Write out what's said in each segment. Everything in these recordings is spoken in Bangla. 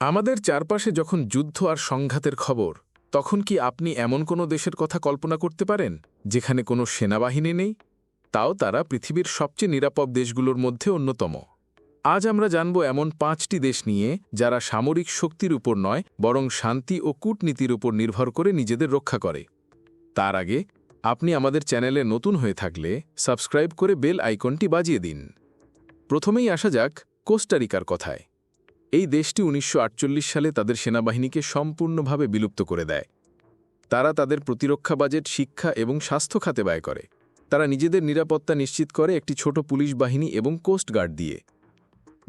আমাদের চারপাশে যখন যুদ্ধ আর সংঘাতের খবর, তখন কি আপনি এমন কোনো দেশের কথা কল্পনা করতে পারেন, যেখানে কোনো সেনাবাহিনী নেই? তাও তারা পৃথিবীর সবচেয়ে নিরাপদ দেশগুলোর মধ্যে অন্যতম। আজ আমরা জানব এমন পাঁচটি দেশ নিয়ে, যারা সামরিক শক্তির উপর নয়, বরং শান্তি ও কূটনীতির উপর নির্ভর করে নিজেদের রক্ষা করে। তার আগে, আপনি আমাদের চ্যানেলে নতুন হয়ে থাকলে, সাবস্ক্রাইব করে বেল আইকনটি বাজিয়ে দিন। প্রথমেই আসা যাক কোস্টারিকার কথায়। এই দেশটি উনিশশো আটচল্লিশ সালে তাদের সেনাবাহিনীকে সম্পূর্ণভাবে বিলুপ্ত করে দেয়। তারা তাদের প্রতিরক্ষা বাজেট, শিক্ষা এবং স্বাস্থ্য খাতে ব্যয় করে। তারা নিজেদের নিরাপত্তা নিশ্চিত করে একটি ছোট পুলিশ বাহিনী এবং কোস্টগার্ড দিয়ে।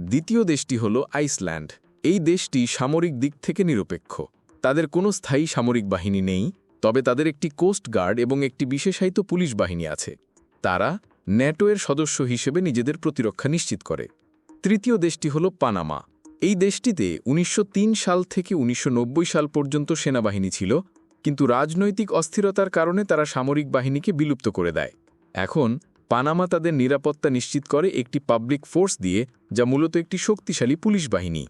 দ্বিতীয় দেশটি হল আইসল্যান্ড। এই দেশটি সামরিক দিক থেকে নিরপেক্ষ। তাদের কোনো স্থায়ী সামরিক বাহিনী নেই, তবে তাদের একটি কোস্ট গার্ড এবং একটি বিশেষায়িত পুলিশ বাহিনী আছে। তারা ন্যাটোয়ের সদস্য হিসেবে নিজেদের প্রতিরক্ষা নিশ্চিত করে। তৃতীয় দেশটি হল পানামা। এই দেশটিতে উনিশশো তিন সাল থেকে উনিশশো নব্বই সাল পর্যন্ত সেনাবাহিনী ছিল, কিন্তু রাজনৈতিক অস্থিরতার কারণে তারা সামরিক বাহিনীকে বিলুপ্ত করে দেয়। এখন, পানামা তাদের নিরাপত্তা নিশ্চিত করে একটি পাবলিক ফোর্স দিয়ে, যা মূলত একটি শক্তিশালী পুলিশ বাহিনী।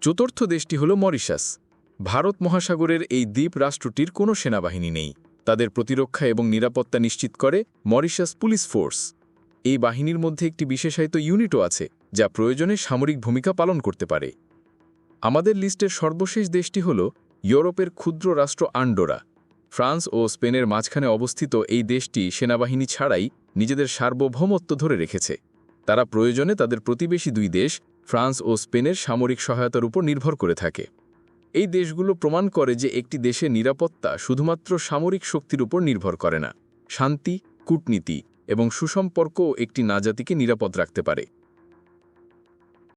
চতুর্থ দেশটি হল মরিশাস। ভারত মহাসাগরের এই দ্বীপ রাষ্ট্রটির কোনো সেনাবাহিনী নেই। তাদের প্রতিরক্ষা এবং নিরাপত্তা নিশ্চিত করে মরিশাস পুলিশ ফোর্স। এই বাহিনীর মধ্যে একটি বিশেষায়িত ইউনিটও আছে যা প্রয়োজনে সামরিক ভূমিকা পালন করতে পারে। আমাদের লিস্টের সর্বশেষ দেশটি হল ইউরোপের ক্ষুদ্র রাষ্ট্র আন্ডোরা। ফ্রান্স ও স্পেনের মাঝখানে অবস্থিত এই দেশটি সেনাবাহিনী ছাড়াই নিজেদের সার্বভৌমত্ব ধরে রেখেছে। তারা প্রয়োজনে তাদের প্রতিবেশী দুই দেশ, ফ্রান্স ও স্পেনের সামরিক সহায়তার উপর নির্ভর করে থাকে। এই দেশগুলো প্রমাণ করে যে একটি দেশের নিরাপত্তা শুধুমাত্র সামরিক শক্তির উপর নির্ভর করে না। শান্তি, কূটনীতি এবং সুসম্পর্কও একটি নাজাতিকে নিরাপদ রাখতে পারে।